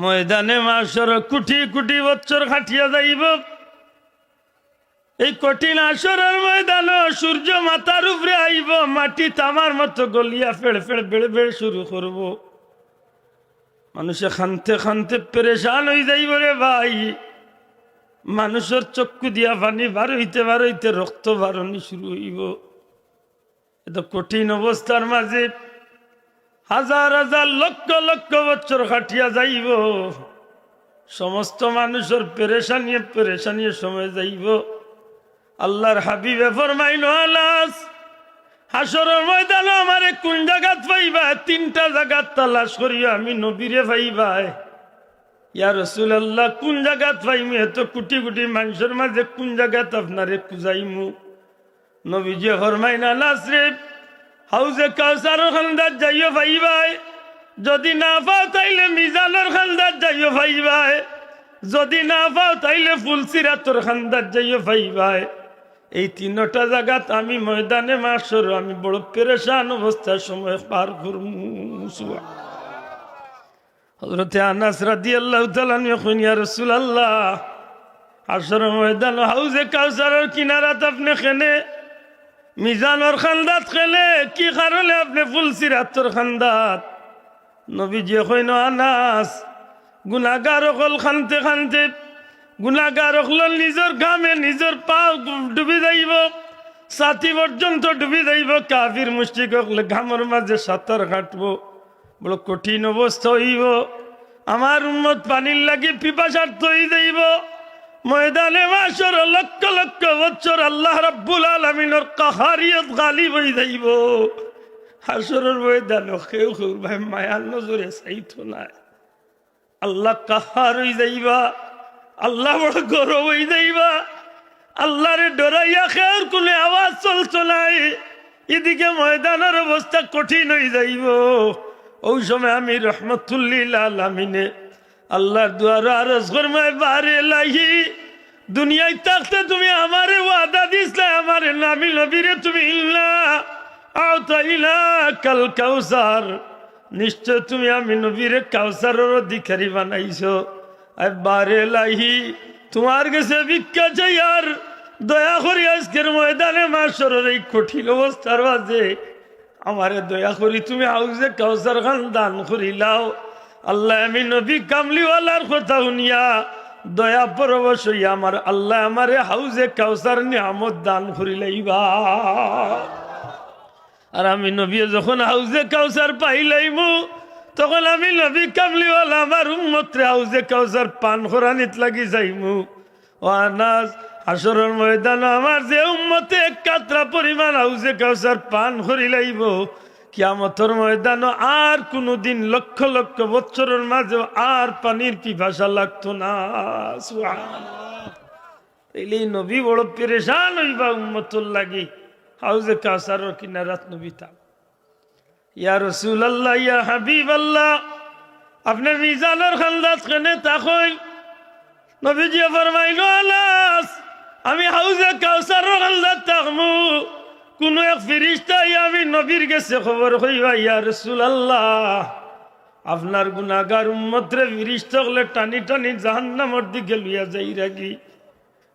ময়দানে মাসর কুটি কুটি বছর খাটিয়া যাইব। এই কঠিন আসরের ময়দান সূর্য মাথার উপরে আইব, মাটি তামার মতো গলিয়া ফেড় ফেড় বেড়ে বেড়ে শুরু করব। মানুষে খানতে খানতে পেরেশান হয়ে যাইব রে ভাই। মানুষের চক্ষু দিয়া পানি বার হইতে বার হইতে রক্ত বারণি শুরু হইব। এত কঠিন অবস্থার মাঝে হাজার হাজার লক্ষ লক্ষ বছর খাটিয়া যাইব। সমস্ত মানুষের পেরেশানিয়ে পেরেশানিয়ে সময় যাইব। আল্লাহর হাবিবে ফরমাইল আলাস হাসরের ময়দানে আমারে কোন জায়গাত পাইবা? তিনটা জায়গাত তালাশ করিয়া আমি, নবীরে পাইবা ইয়া রসুল আল্লাহ কোন জায়গাত পাইমু? এত কোটি কোটি মানুষের মাঝে কোন জায়গাত আপনারে খুঁজাইমু? নবীজি ফরমাইনা নাসরে হাউজে কাউসার খান্দার যাইও ভাইবাই। যদি না পাও তাইলে মিজানের খান্দার যাইও ভাইবাই। যদি না পাও তাইলে ফুলসিরাতর খান্দার যাইও ভাইবাই। এই তিনটা জায়গাত আমি ময়দানে মাসর, আমি বড় পেরেশান অবস্থার সময় পার করমু হজরতে আনাস রাদি আল্লাহ তালানি ইয়া রসুল আল্লাহ আসর ময়দান হাউজে কাউসারের কিনারাত আপনি খেনে মিজানোর খান্দাত খেলে কি কারণে আপনি ফুলসিরাতর খান্দাত? নবীজি কইন, আনাস গুনাগার অকল খানতে খানতে গুনাগার অকল নিজের গামে নিজের পা ডুবি যাইব, সাথী পর্যন্ত ডুবি যাইব, কাফির মুষ্টিক অকলে ঘামর মাঝে সাঁতার কাটব, বড় কঠিন অবস্থা হইব, আমার উন্মত পানির লাগি পিপাসার্থ হয়ে যাইব। ময়দানে মাসর লক্ষ লক্ষ বছর আল্লাহ রাব্বুল আলমিনের কাহারিয়ত গালিব হয়ে যাইব। হাসরের ময়দানে কেউ কেউ ভাই মায়ার নজরে চাইতো না। আল্লাহ কাহার হয়ে যাইবা, আল্লাহ বড় গরম হয়ে যাইবা। আল্লাহরে ডরাইয়া খেয়ার কোনে আওয়াজ চলতো নাই এদিকে ময়দানের অবস্থা কঠিন হয়ে যাইব। ওই সময় আমি রহমতুল্লিল আলমিনে আল্লাহর দুয়ার আরজ করমায়, বারে লাহি। দুনিয়ায় থাকতে তুমি আমারে ওয়াদা দিসলে, আমারে নামি নবীরে তুমি ইল্লা। আওতাইলা কাল কাউসার। নিশ্চয় তুমি আমি নবীরে কাউসারের অধিকারী বানাইছো। আর বারে লাহি, তোমার কাছে ভিক্ষা চাই আর দয়া করি আজকের ময়দানে মাসরের এই কঠিন অবস্থার মাঝে। আমারে দয়া করি তুমি হাউজে কাউসার খান দান করিলাও। আল্লাহ, আমি নবী কামলিওয়ালার কথা শুনিয়া দয়া পরবশ হইয়া আমার আল্লাহ আমারে হাউজে কাউসার নিয়ামত দান করিলাইবা আর আমি নবী যখন হাউজে কাউসার পাইলাইমু তখন আমি নবী কামলিওয়ালা আমার উম্মত্রে হাউজে কাউসার পান খরানিত লাগি যাইমু। ও আনাস হাসরের ময়দান আমার যে উম্মতে এক কাতরা পরিমাণ হাউজে কাউসার পান করি লাইব কিয়ামতর ময়দান আর কোনোদিন লক্ষ লক্ষ বছরের মাঝে আর পানির পিপাসা লাগতো না। এই নবী বড় পেরেশান হইবা উম্মতর লাগি। হাউজে কাউসারের কিনারাত নবী তা। ইয়া রসুল আল্লাহ ইয়া হাবিব আল্লাহ আপনি মিজানের খান্দাত খানে তাকই নবীজি ফরমাইল, আলাস, আমি হাউজে কাউসার খান্দাত তাকমু কোন এক ফিরিস্তাই আমি নবীর গেছে খবর হইবা ইয়া রসুল আল্লাহ আপনার গুনাগার উম্মতরে ফিরিস্তা হলে টানি টানি জাহান্নামর দিকে লইয়া যাই রাখি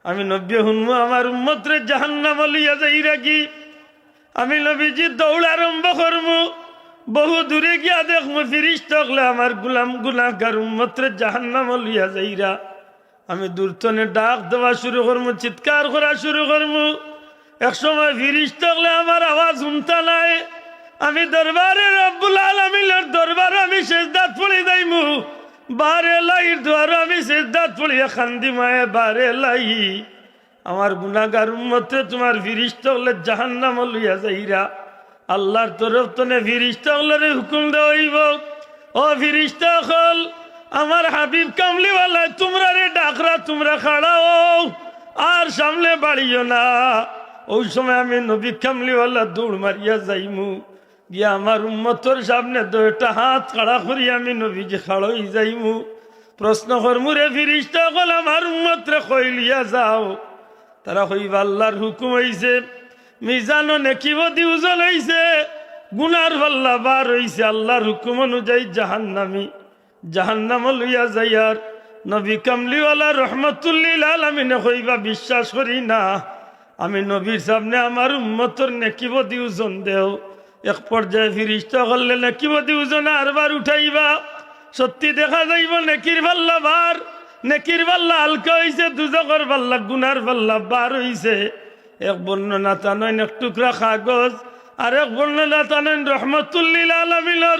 আমি নব্বী হুনমু, আমার উম্মতরে জাহান্নাম লইয়া যাই রাখি আমি নবীজি দৌড় আরম্ভ করমু। বহু দূরে গিয়া দেখমু, ফিরিস্ত হলে আমার গুলাম গুনাগার উম্মতরে জাহান্নাম লইয়া যাইরা। আমি দূরতনে ডাক দেওয়া শুরু করমু, চিৎকার করা শুরু করমু। এক সময় ফিরিস্ত হলে আমার আওয়াজ শুনতা নাই। আমি দরবারে রব্বুল আলমিনের দরবারে আমি শেষদাত পড়ি যাইমু। বারে লাইর দুয়ার আমি শেষদাত পড়িয়া খান্দি মায়ে বারে লাই। আমার গুনাগার উম্মতে তোমার ফিরিস্ত হলে জাহান্নাম লইয়া যাইরা। আল্লাহর তরফ তনে ফিরিস্তা হলে হুকুম দেওয়াইব ও ফিরিস্তা হল আমার হাবিব কামলিওয়ালা তোমরা রে ডাকরা, তোমরা খাড়াও। আর সামনে বাড়িও না। ওই সময় আমি নবী কামলিওয়ালা দৌড় মারিয়া যাইমু। গিয়া আমার উম্মতর সামনে দুইটা হাত খাড়া করি আমি নবীজি খাড়ই যাইমু। প্রশ্ন করমু, রে ফিরিস্তা হল আমার উম্মতরে কইলিয়া যাও? তারা কইবা, আল্লাহর হুকুম হইছে, মিজানো নেকিব দিউজন হইছে, গুনার পাল্লা বার হইছে, আল্লাহর হুকুম অনুযায়ী জাহান্নামি জাহান্নাম লইয়া যাইয়ার নবী কামলিওয়ালা রহমতুল্লিল আলমিনে হইবা বিশ্বাস করি না আমি নবীর সামনে আমার উম্মতর নেকিব দিউজন দেও। এক পর্যায়ে ফিরিস্ত করলে নেকিব দিউজন আরবার উঠাইবা। সত্যি দেখা যাইব নেকির পাল্লা বার। নেকির পাল্লা হালকা হইছে দুজকর পাল্লা গুনার ভাল্লা বার হইছে। এক বর্ণনা টানেন এক টুকরা কাগজ। আর এক বর্ণনা টানেন রহমতুল্লিল আলমিনর।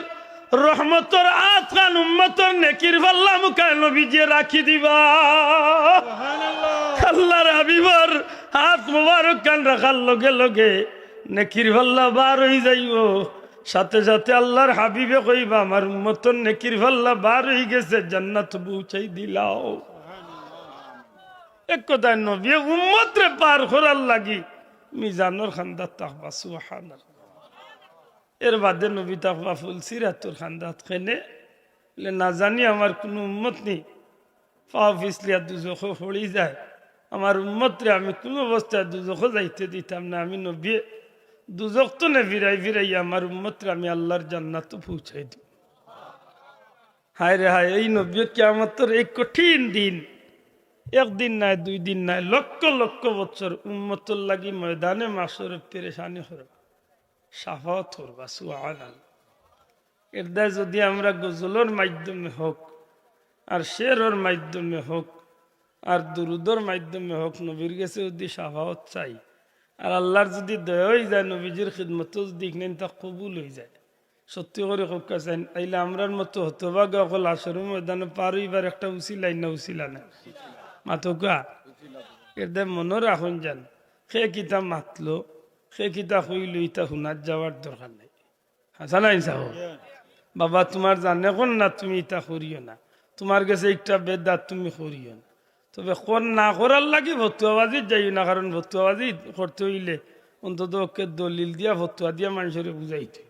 রহমতর আতকান উম্মতর নেকির পাল্লা মুখায় নবীজিয়ে রাখি দিবা। আল্লাহর হাবিবর হাত মোবারক কান রাখার লগে লগে নেকির পাল্লা বার হয়ে যাইব। সাথে সাথে আল্লাহর হাবিবে কইবা, আমার উম্মতর নেকির পাল্লা বার হয়ে গেছে, জান্নাত পৌঁছাই দিলাও। এক কথায় নবী উম্মতরে পার করার লাগি মিজানোর খান্দাত তাকবা, সুবহানাল্লাহ। এর বাদে নবী তাকবা ফুল সিরাতুর খান্দাত খেনে না জানি, আমার কোনো উম্মত নেই। পাও ফিসলিয়া দুজখ হড়ি যায়। আমার উম্মতরে আমি কোনো অবস্থায় দুজখ যাইতে দিতাম না, আমি নবী। দুজক তো নে ফিরাই ফিরাই আমার উম্মতরে আমি আল্লাহর জান্নাত পৌঁছাই দিই। হায় রে হায়, এই নবী কেমতর এই কঠিন দিন। একদিন নাই, দুই দিন নাই, লক্ষ লক্ষ বছর উম্মতর লাগি ময়দানে মাসর পেরেশানি হরবা সাফাত হরবা সুহান এর যদি আমরা গজলের মাধ্যমে হোক, আর শেরর মাধ্যমে হোক আর দুরুদর মাধ্যমে হোক নবীর কাছে যদি সাফাত চাই, আর আল্লাহর যদি দয়া হয়ে যায়, নবীজির খিদমত যদি নেন, তা কবুল হয়ে যায়। সত্যি করে হোক কাছেন তাইলে আমরার মতো হতভাগ অকল আসর ময়দানে পার হইবার একটা উচিলাই না উচিলা না মাতকা দে মনে রাখুন যান সে কিতা মাতলো, সে কিতা হইল, ইতা শুনার যাওয়ার দরকার নাই। হাসা নাই চাহ বাবা, তোমার জানে কোন না তুমি ইটা করিও না। তোমার কাছে একটা বেদাত তুমি করিও না। তবে কোন না করার লাগে ভতুয়াবাজি যাইও না, কারণ ভতুয়াবাজি করতে হইলে অন্তত ওকে দলিল দিয়া, ভতুয়া দিয়া মানুষের বুঝাইতে।